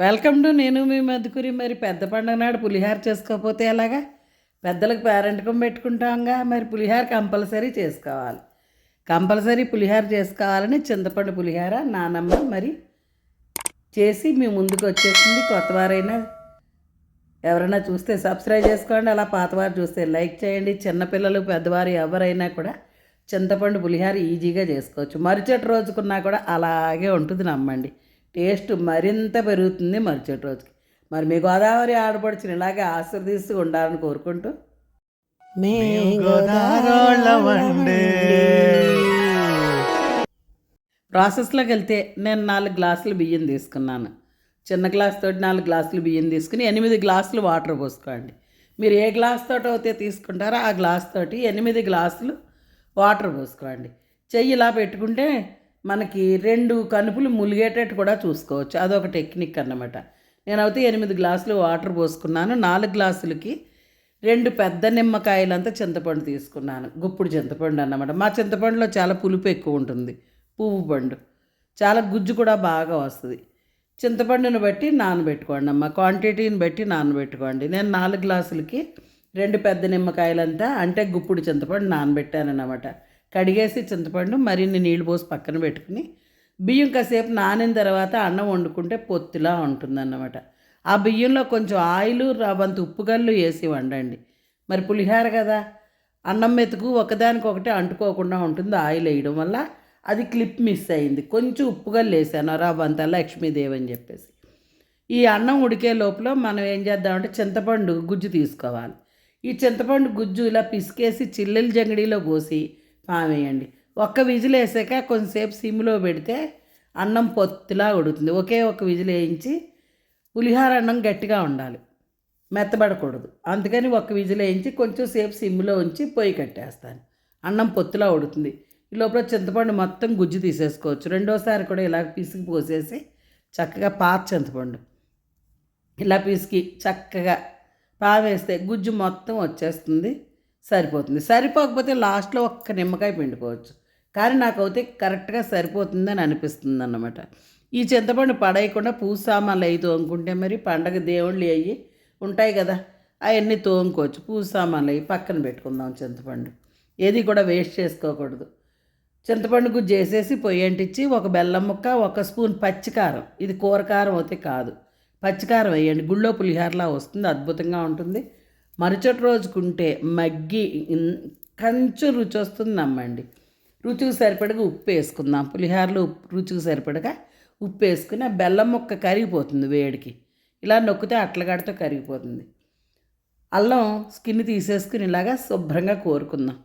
Welcome to నేను మీ మధుకురి. మరి పెద్ద పండుగ నాడు పులిహార చేసుకోకపోతే ఎలాగా? పెద్దలకు పేరెంటకం పెట్టుకుంటాంగా. మరి పులిహార కంపల్సరీ చేసుకోవాలి. కంపల్సరీ పులిహార చేసుకోవాలని చింతపండు పులిహార నానమ్మ మరి చేసి మీ ముందుకు వచ్చేసింది. కొత్తవారైనా ఎవరైనా చూస్తే సబ్స్క్రైబ్ చేసుకోండి. అలా పాతవారు చూస్తే లైక్ చేయండి. చిన్నపిల్లలు పెద్దవారు ఎవరైనా కూడా చింతపండు పులిహార ఈజీగా చేసుకోవచ్చు. మరుసటి రోజుకున్నా కూడా అలాగే ఉంటుంది నమ్మండి. టేస్ట్ మరింత పెరుగుతుంది మరుసటి రోజుకి. మరి మీ గోదావరి ఆడపడుచుని ఇలాగే ఆశీర్దిస్తూ ఉండాలని కోరుకుంటూ మే. ప్రాసెస్లోకి వెళ్తే నేను నాలుగు గ్లాసులు బియ్యం తీసుకున్నాను. చిన్న గ్లాస్ తోటి నాలుగు గ్లాసులు బియ్యం తీసుకుని ఎనిమిది గ్లాసులు వాటర్ పోసుకోండి. మీరు ఏ గ్లాస్ తోటి అయితే తీసుకుంటారో ఆ గ్లాస్ తోటి ఎనిమిది గ్లాసులు వాటర్ పోసుకోండి. చెయ్యి ఇలా పెట్టుకుంటే మనకి రెండు కనుపులు ములిగేటట్టు కూడా చూసుకోవచ్చు. అదొక టెక్నిక్ అన్నమాట. నేనైతే ఎనిమిది గ్లాసులు వాటర్ పోసుకున్నాను. నాలుగు గ్లాసులకి రెండు పెద్ద నిమ్మకాయలంతా చింతపండు తీసుకున్నాను. గుప్పుడు చింతపండు అన్నమాట. మా చింతపండులో చాలా పులుపు ఎక్కువ ఉంటుంది. పువ్వు పండు. చాలా గుజ్జు కూడా బాగా వస్తుంది. చింతపండుని బట్టి నానబెట్టుకోండి అమ్మ. క్వాంటిటీని బట్టి నానబెట్టుకోండి. నేను నాలుగు గ్లాసులకి రెండు పెద్ద నిమ్మకాయలంతా అంటే గుప్పుడు చింతపండు నానబెట్టాను అన్నమాట కడిగేసి చింతపండు మరిన్ని నీళ్ళు పోసి పక్కన పెట్టుకుని బియ్యం కాసేపు నానిన తర్వాత అన్నం వండుకుంటే పొత్తిలా ఉంటుందన్నమాట. ఆ బియ్యంలో కొంచెం ఆయిల్ రవంత ఉప్పుగల్లు వేసి వండండి. మరి పులిహార కదా. అన్నం మెతుకు ఒకదానికొకటి అంటుకోకుండా ఉంటుంది ఆయిల్ వేయడం వల్ల అది క్లిప్ మిస్ అయింది. కొంచెం ఉప్పుగల్లు వేసాను రవంత లక్ష్మీదేవి అని చెప్పేసి. ఈ అన్నం ఉడికే లోపల మనం ఏం చేద్దామంటే చింతపండు గుజ్జు తీసుకోవాలి. ఈ చింతపండు గుజ్జు ఇలా పిసికేసి చిల్లెల జంగడిలో పోసి పామేయండి ఒక్క విజిల్ వేసాక కొంచెంసేపు సిమ్లో పెడితే అన్నం పొత్తులా ఉడుతుంది. ఒకే ఒక విజిల్ వేయించి పులిహార అన్నం గట్టిగా ఉండాలి. మెత్తబడకూడదు. అందుకని ఒక విజిల్ వేయించి కొంచెం సేపు సిమ్లో ఉంచి పొయ్యి కట్టేస్తాను. అన్నం పొత్తులా ఉడుతుంది. ఈ లోపల చింతపండు మొత్తం గుజ్జు తీసేసుకోవచ్చు. రెండోసారి కూడా ఇలా పిసికి పోసేసి చక్కగా పాత చింతపండు. ఇలా పిసికి చక్కగా పావేస్తే గుజ్జు మొత్తం వచ్చేస్తుంది. సరిపోతుంది. సరిపోకపోతే లాస్ట్లో ఒక్క నిమ్మకాయ పిండుకోవచ్చు. కానీ నాకైతే కరెక్ట్గా సరిపోతుందని అనిపిస్తుంది అన్నమాట ఈ చింతపండు పడేయకుండా పూసామాన్లు అవి తోముకుంటే మరి పండగ దేవుళ్ళు అయ్యి ఉంటాయి కదా అవన్నీ తోముకోవచ్చు. పూసామాన్లు అవి పక్కన పెట్టుకుందాం చింతపండు. ఏది కూడా వేస్ట్ చేసుకోకూడదు. చింతపండు గుజ్జు చేసేసి పొయ్యి అంటించి ఒక బెల్లం ముక్క ఒక స్పూన్ పచ్చికారం. ఇది కూరకారం అయితే కాదు. పచ్చికారం వేయండి. గుళ్ళో పులిహారలా వస్తుంది. అద్భుతంగా ఉంటుంది. మరుసటి రోజుకుంటే మగ్గి ఇన్- కొంచెం రుచి వస్తుంది నమ్మండి. రుచికి సరిపడగా ఉప్పు వేసుకుందాం. పులిహారలో ఉప్పు రుచికి సరిపడగా ఉప్పు వేసుకుని ఆ బెల్లం ముక్క కరిగిపోతుంది వేడికి. ఇలా నొక్కితే అట్లగాడితో కరిగిపోతుంది. అల్లం స్కిన్ తీసేసుకుని ఇలాగా శుభ్రంగా కోరుకుందాం.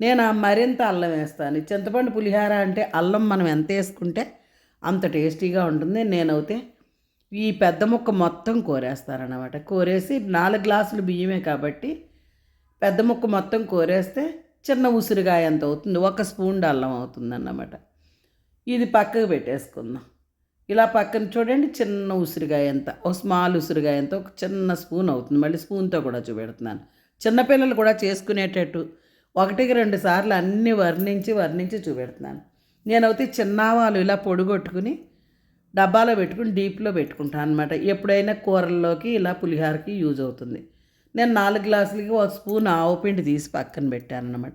నేను ఆ మరింత అల్లం వేస్తాను. చింతపండు పులిహార అంటే అల్లం మనం ఎంత వేసుకుంటే అంత టేస్టీగా ఉంటుంది. నేనైతే ఈ పెద్ద ముక్క మొత్తం కోరేస్తారనమాట కోరేసి నాలుగు గ్లాసులు బియ్యమే కాబట్టి పెద్ద ముక్క మొత్తం కోరేస్తే చిన్న ఉసిరికాయ ఎంత అవుతుంది. ఒక స్పూన్ అల్లం అవుతుంది అన్నమాట ఇది పక్కకు పెట్టేసుకుందాం. ఇలా పక్కన చూడండి చిన్న ఉసిరిగాయ ఎంత ఒక స్మాల్ ఉసిరిగాయ ఎంత ఒక చిన్న స్పూన్ అవుతుంది. మళ్ళీ స్పూన్తో కూడా చూపెడుతున్నాను. చిన్నపిల్లలు కూడా చేసుకునేటట్టు ఒకటికి రెండు సార్లు అన్నీ వర్ణించి వర్ణించి చూపెడుతున్నాను. నేనైతే చిన్నావాలు ఇలా పొడిగొట్టుకుని డబ్బాలో పెట్టుకుని డీప్లో పెట్టుకుంటాను అనమాట ఎప్పుడైనా కూరల్లోకి ఇలా పులిహారకి యూజ్ అవుతుంది. నేను నాలుగు గ్లాసులకి ఒక స్పూన్ ఆవు పిండి తీసి పక్కన పెట్టాను అనమాట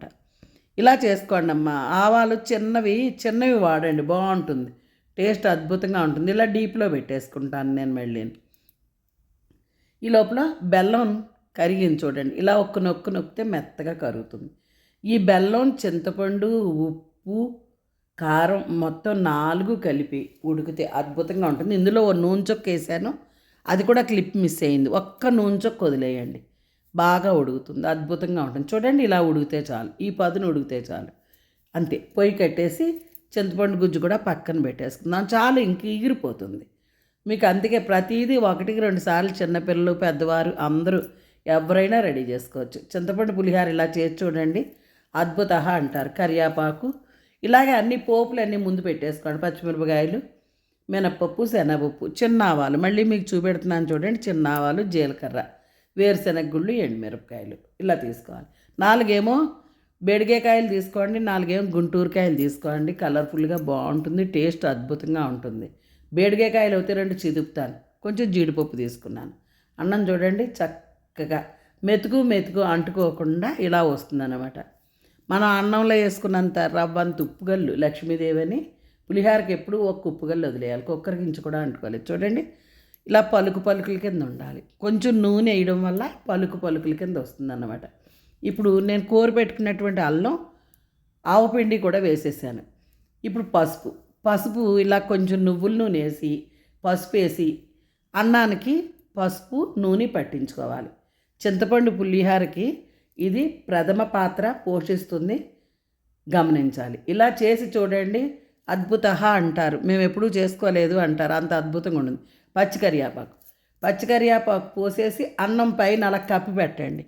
ఇలా చేసుకోండి అమ్మా. ఆవాలు చిన్నవి చిన్నవి వాడండి బాగుంటుంది. టేస్ట్ అద్భుతంగా ఉంటుంది. ఇలా డీప్లో పెట్టేసుకుంటాను నేను మళ్ళీ. ఈ లోపల బెల్లం కరిగింది చూడండి. ఇలా ఒక్క నొక్కు నొక్కితే మెత్తగా కరుగుతుంది. ఈ బెల్లం చింతపండు ఉప్పు కారం మొత్తం నాలుగు కలిపి ఉడికితే అద్భుతంగా ఉంటుంది. ఇందులో ఓ నూనె చొక్క వేసాను. అది కూడా క్లిప్ మిస్ అయింది. ఒక్క నూనె చొక్క వదిలేయండి. బాగా ఉడుకుతుంది. అద్భుతంగా ఉంటుంది. చూడండి ఇలా ఉడికితే చాలు. ఈ పదును ఉడికితే చాలు. అంతే. పొయ్యి కట్టేసి చింతపండు గుజ్జు కూడా పక్కన పెట్టేసుకుందాం. చాలు ఇంక ఎగిరిపోతుంది మీకు అందుకే ప్రతిదీ ఒకటికి రెండు సార్లు చిన్నపిల్లలు పెద్దవారు అందరూ ఎవరైనా రెడీ చేసుకోవచ్చు. చింతపండు పులిహార ఇలా చేసి చూడండి. అద్భుత అంటారు. కరియాపాకు ఇలాగే అన్ని పోపులు అన్నీ ముందు పెట్టేసుకోండి పచ్చిమిరపకాయలు మినపప్పు శనగపప్పు చిన్న ఆవాలు. మళ్ళీ మీకు చూపెడుతున్నాను చూడండి చిన్న ఆవాలు జీలకర్ర వేరుశనగ గుళ్ళు ఎండుమిరపకాయలు. ఇలా తీసుకోవాలి. నాలుగేమో బెడిగేకాయలు తీసుకోండి నాలుగేమో గుంటూరు కాయలు తీసుకోండి. కలర్ఫుల్గా బాగుంటుంది టేస్ట్ అద్భుతంగా ఉంటుంది. బేడిగేకాయలు అయితే రెండు చిదుపుతాను. కొంచెం జీడిపప్పు తీసుకున్నాను. అన్నం చూడండి చక్కగా మెతుకు మెతుకు అంటుకోకుండా ఇలా వస్తుందన్నమాట. మనం అన్నంలో వేసుకున్నంత రవ్వంత ఉప్పుగల్లు లక్ష్మీదేవి అని పులిహారకి ఎప్పుడు ఒక్క ఉప్పుగల్లు వదిలేయాలి. కుక్కర్ గించి కూడా అంటుకోవాలి చూడండి ఇలా పలుకు పలుకుల కింద ఉండాలి. కొంచెం నూనె వేయడం వల్ల పలుకు పలుకుల కింద వస్తుందన్నమాట. ఇప్పుడు నేను కూర పెట్టుకున్నటువంటి అల్లం ఆవపిండి కూడా వేసేసాను. ఇప్పుడు పసుపు. పసుపు ఇలా కొంచెం నువ్వుల నూనె వేసి పసుపు వేసి అన్నానికి పసుపు నూనె పట్టించుకోవాలి. చింతపండు పులిహారకి ఇది ప్రథమ పాత్ర పోషిస్తుంది. గమనించాలి. ఇలా చేసి చూడండి అద్భుత అంటారు. మేము ఎప్పుడూ చేసుకోలేదు అంటారు. అంత అద్భుతంగా ఉంటుంది. పచ్చి పచ్చికరియాపాకు పచ్చి పోసేసి అన్నం పైన అలా కప్పి పెట్టండి.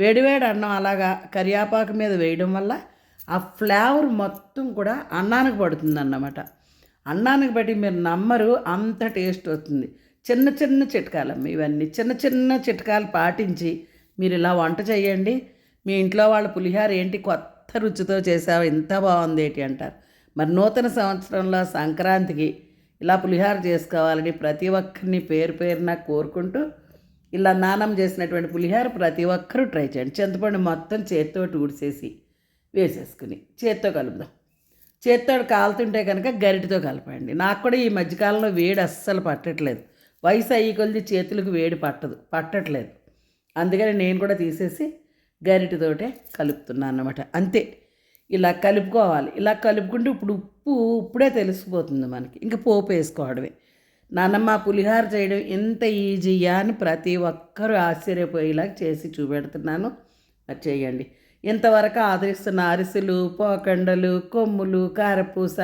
వేడివేడి అన్నం అలాగా కరియాపాకు మీద వేయడం వల్ల ఆ ఫ్లేవర్ మొత్తం కూడా అన్నానికి పడుతుంది అన్నమాట అన్నానికి బట్టి మీరు నమ్మరు అంత టేస్ట్ వస్తుంది. చిన్న చిన్న చిట్కాలమ్మ ఇవన్నీ. చిన్న చిన్న చిట్కాలు పాటించి మీరు ఇలా వంట చేయండి మీ ఇంట్లో వాళ్ళ పులిహార ఏంటి కొత్త రుచితో చేసావు? ఇంత బాగుంది ఏంటి అంటారు. మరి నూతన సంవత్సరంలో సంక్రాంతికి ఇలా పులిహార చేసుకోవాలని ప్రతి ఒక్కరిని పేరు పేరున కోరుకుంటూ ఇలా నానం చేసినటువంటి పులిహార ప్రతి ఒక్కరూ ట్రై చేయండి. చింతపండు మొత్తం చేత్తో ఊడిసేసి వేసేసుకుని చేత్తో కలుపుదాం. చేత్తో కాలుతుంటే కనుక గరిటితో కలపండి. నాకు కూడా ఈ మధ్యకాలంలో వేడి అస్సలు పట్టట్లేదు. వయసు అయ్యి కొలిది చేతులకు వేడి పట్టదు పట్టట్లేదు. అందుకని నేను కూడా తీసేసి గరిటితోటే కలుపుతున్నాను అన్నమాట. అంతే. ఇలా కలుపుకోవాలి. ఇలా కలుపుకుంటే ఇప్పుడు ఉప్పు ఇప్పుడే తెలిసిపోతుంది మనకి. ఇంకా పోపు వేసుకోవడమే. నాన్నమ్మ పులిహార చేయడం ఎంత ఈజీయా అని ప్రతి ఒక్కరూ ఆశ్చర్యపోయేలాగా చేసి చూపెడుతున్నాను. అది చేయండి. ఇంతవరకు ఆదరిస్తున్న అరిసెలు పోకండలు కొమ్ములు కారపూస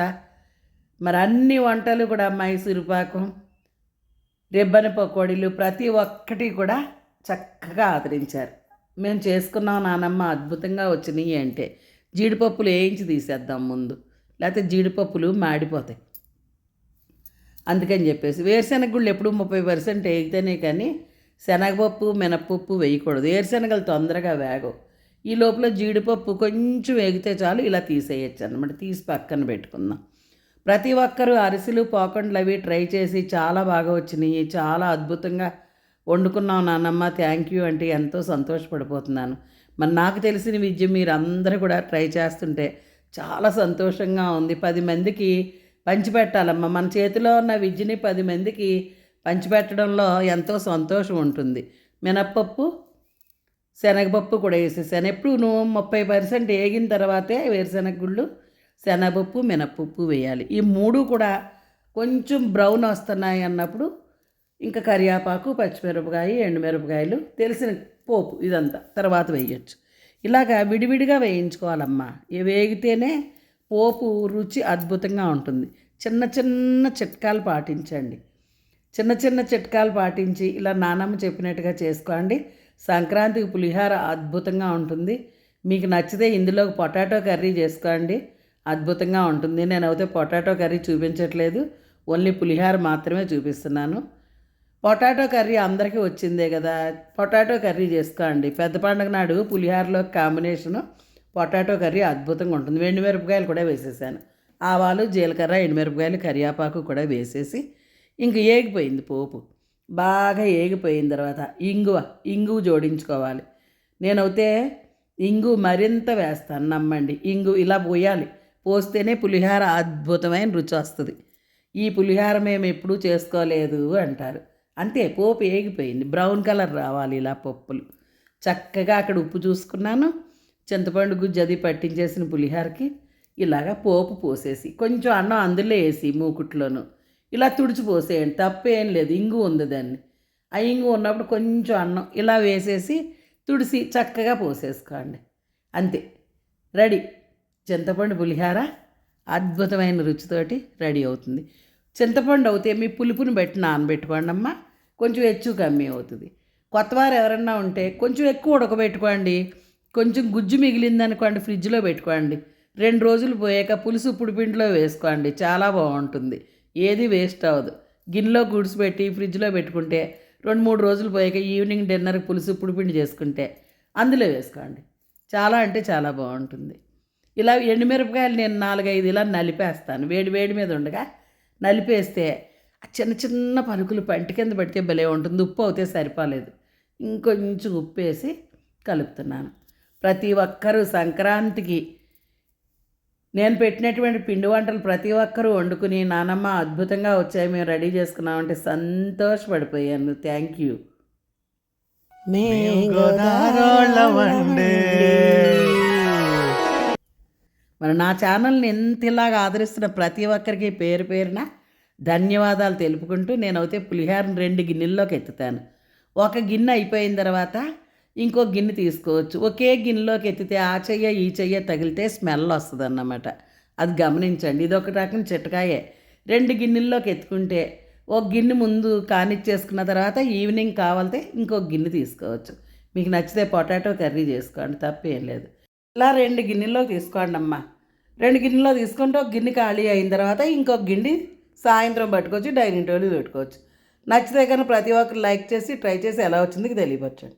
మరి అన్ని వంటలు కూడా మైసూరు పాకం రిబ్బన పకోడీలు ప్రతి ఒక్కటి కూడా చక్కగా ఆదరించారు. మేము చేసుకున్నాం నానమ్మ అద్భుతంగా వచ్చినాయి అంటే జీడిపప్పులు వేయించి తీసేద్దాం ముందు. లేకపోతే జీడిపప్పులు మాడిపోతాయి. అందుకని చెప్పేసి వేరుశెనగ గుళ్ళు ఎప్పుడు ముప్పై పర్సెంట్ వేగితేనే కానీ శనగపప్పు మినపప్పు వేయకూడదు. వేరుశెనగలు తొందరగా వేగవు. ఈ లోపల జీడిపప్పు కొంచెం వేగితే చాలు ఇలా తీసేయచ్చు అనమాట తీసి పక్కన పెట్టుకుందాం. ప్రతి ఒక్కరూ అరిసెలు పోకండ్లు అవి ట్రై చేసి చాలా బాగా వచ్చినాయి చాలా అద్భుతంగా వండుకున్నాం నాన్నమ్మ థ్యాంక్ యూ అంటే ఎంతో సంతోషపడిపోతున్నాను. మరి నాకు తెలిసిన విద్య మీరు అందరూ కూడా ట్రై చేస్తుంటే చాలా సంతోషంగా ఉంది. పది మందికి పంచిపెట్టాలమ్మ. మన చేతిలో ఉన్న విద్యని పది మందికి పంచిపెట్టడంలో ఎంతో సంతోషం ఉంటుంది. మినప్పప్పు శనగపప్పు కూడా వేసేసాను. ఎప్పుడు నువ్వు ముప్పై పర్సెంట్ వేగిన తర్వాతే వేరుశనగ గుళ్ళు శనగపప్పు మినప్పప్పు వేయాలి. ఈ మూడు కూడా కొంచెం బ్రౌన్ వస్తున్నాయి అన్నప్పుడు ఇంకా కరివేపాకు పచ్చిమిరపకాయ ఎండుమిరపకాయలు తెలిసిన పోపు ఇదంతా తర్వాత వేయచ్చు. ఇలాగా విడివిడిగా వేయించుకోవాలమ్మా. వేగితేనే పోపు రుచి అద్భుతంగా ఉంటుంది. చిన్న చిన్న చిట్కాలు పాటించండి. చిన్న చిన్న చిట్కాలు పాటించి ఇలా నానమ్మ చెప్పినట్టుగా చేసుకోండి. సంక్రాంతికి పులిహార అద్భుతంగా ఉంటుంది. మీకు నచ్చితే ఇందులో పొటాటో కర్రీ చేసుకోండి. అద్భుతంగా ఉంటుంది. నేను అయితే పొటాటో కర్రీ చూపించట్లేదు. ఓన్లీ పులిహార మాత్రమే చూపిస్తున్నాను. పొటాటో కర్రీ అందరికీ వచ్చిందే కదా. పొటాటో కర్రీ చేసుకోండి. పెద్ద పండుగ నాడు పులిహారలో కాంబినేషను పొటాటో కర్రీ అద్భుతంగా ఉంటుంది. ఎండుమిరపకాయలు కూడా వేసేసాను. ఆవాలు జీలకర్ర ఎండుమిరపకాయలు కరివేపాకు కూడా వేసేసి ఇంక ఏగిపోయింది పోపు. బాగా ఏగిపోయిన తర్వాత ఇంగువ ఇంగువ జోడించుకోవాలి. నేనైతే ఇంగు మరింత వేస్తాను. నమ్మండి. ఇంగు ఇలా పోయాలి. పోస్తేనే పులిహార అద్భుతమైన రుచి వస్తుంది. ఈ పులిహార మేము ఎప్పుడూ చేసుకోలేదు అంటారు. అంతే పోపు ఏగిపోయింది. బ్రౌన్ కలర్ రావాలి ఇలా పప్పులు. చక్కగా అక్కడ ఉప్పు చూసుకున్నాను. చింతపండు గుజ్జు అది పట్టించేసిన పులిహారకి ఇలాగా పోపు పోసేసి కొంచెం అన్నం అందులో వేసి మూకుట్లోను. ఇలా తుడిచి పోసేయండి. తప్పేం లేదు. ఇంగు ఉంది దాన్ని. ఆ ఇంగు ఉన్నప్పుడు కొంచెం అన్నం ఇలా వేసేసి తుడిసి చక్కగా పోసేసుకోండి. అంతే. రెడీ. చింతపండు పులిహార అద్భుతమైన రుచితోటి రెడీ అవుతుంది. చింతపండు అవుతే మీ పులుపుని బట్టి నానబెట్టుకోండి అమ్మా కొంచెం హెచ్చు కమ్మీ అవుతుంది. కొత్తవారు ఎవరన్నా ఉంటే కొంచెం ఎక్కువ ఉడకబెట్టుకోండి. కొంచెం గుజ్జు మిగిలిందనుకోండి ఫ్రిడ్జ్లో పెట్టుకోండి. రెండు రోజులు పోయాక పులుసు పుడిపిండిలో వేసుకోండి. చాలా బాగుంటుంది. ఏది వేస్ట్ అవ్వదు. గిన్నెలో గుడిసిపెట్టి ఫ్రిడ్జ్లో పెట్టుకుంటే రెండు మూడు రోజులు పోయాక ఈవినింగ్ డిన్నర్కి పులుసు పుడిపిండి చేసుకుంటే అందులో వేసుకోండి. చాలా అంటే చాలా బాగుంటుంది. ఇలా ఎండుమిరపకాయలు నేను నాలుగైదు ఇలా నలిపేస్తాను. వేడి వేడి మీద ఉండగా నలిపేస్తే చిన్న చిన్న పలుకులు పంటి కింద పెడితే భలే ఉంటుంది. ఉప్పు అవుతే సరిపోలేదు. ఇంకొంచెం ఉప్పు వేసి కలుపుతున్నాను. ప్రతి ఒక్కరూ సంక్రాంతికి నేను పెట్టినటువంటి పిండి వంటలు ప్రతి ఒక్కరూ వండుకుని నానమ్మ అద్భుతంగా వచ్చాయి మేము రెడీ చేసుకున్నామంటే సంతోషపడిపోయాను. Thank you. మరి నా ఛానల్ని ఎంత ఇలాగ ఆదరిస్తున్న ప్రతి ఒక్కరికి పేరు పేరున ధన్యవాదాలు తెలుపుకుంటూ నేనైతే పులిహారని రెండు గిన్నెల్లోకి ఎత్తుతాను. ఒక గిన్నె అయిపోయిన తర్వాత ఇంకో గిన్నె తీసుకోవచ్చు. ఒకే గిన్నెలోకి ఎత్తితే ఆ చెయ్య ఈ చెయ్య తగిలితే స్మెల్ వస్తుంది అన్నమాట అది గమనించండి. ఇది ఒక రకం చిట్టకాయే రెండు గిన్నెల్లోకి ఎత్తుకుంటే ఒక గిన్నె ముందు కానిచ్చేసుకున్న తర్వాత ఈవినింగ్ కావాలితే ఇంకో గిన్నె తీసుకోవచ్చు. మీకు నచ్చితే పొటాటో కర్రీ చేసుకోండి తప్పేం లేదు. ఇలా రెండు గిన్నెల్లో తీసుకోండి అమ్మా రెండు గిన్నెలో తీసుకుంటే ఒక గిన్నె ఖాళీ అయిన తర్వాత ఇంకొక గిన్నె సాయంత్రం పట్టుకోవచ్చు డైనింగ్ టేబుల్ పెట్టుకోవచ్చు. నచ్చితే కానీ ప్రతి ఒక్కరు లైక్ చేసి ట్రై చేసి ఎలా వచ్చింది తెలియపరచండి.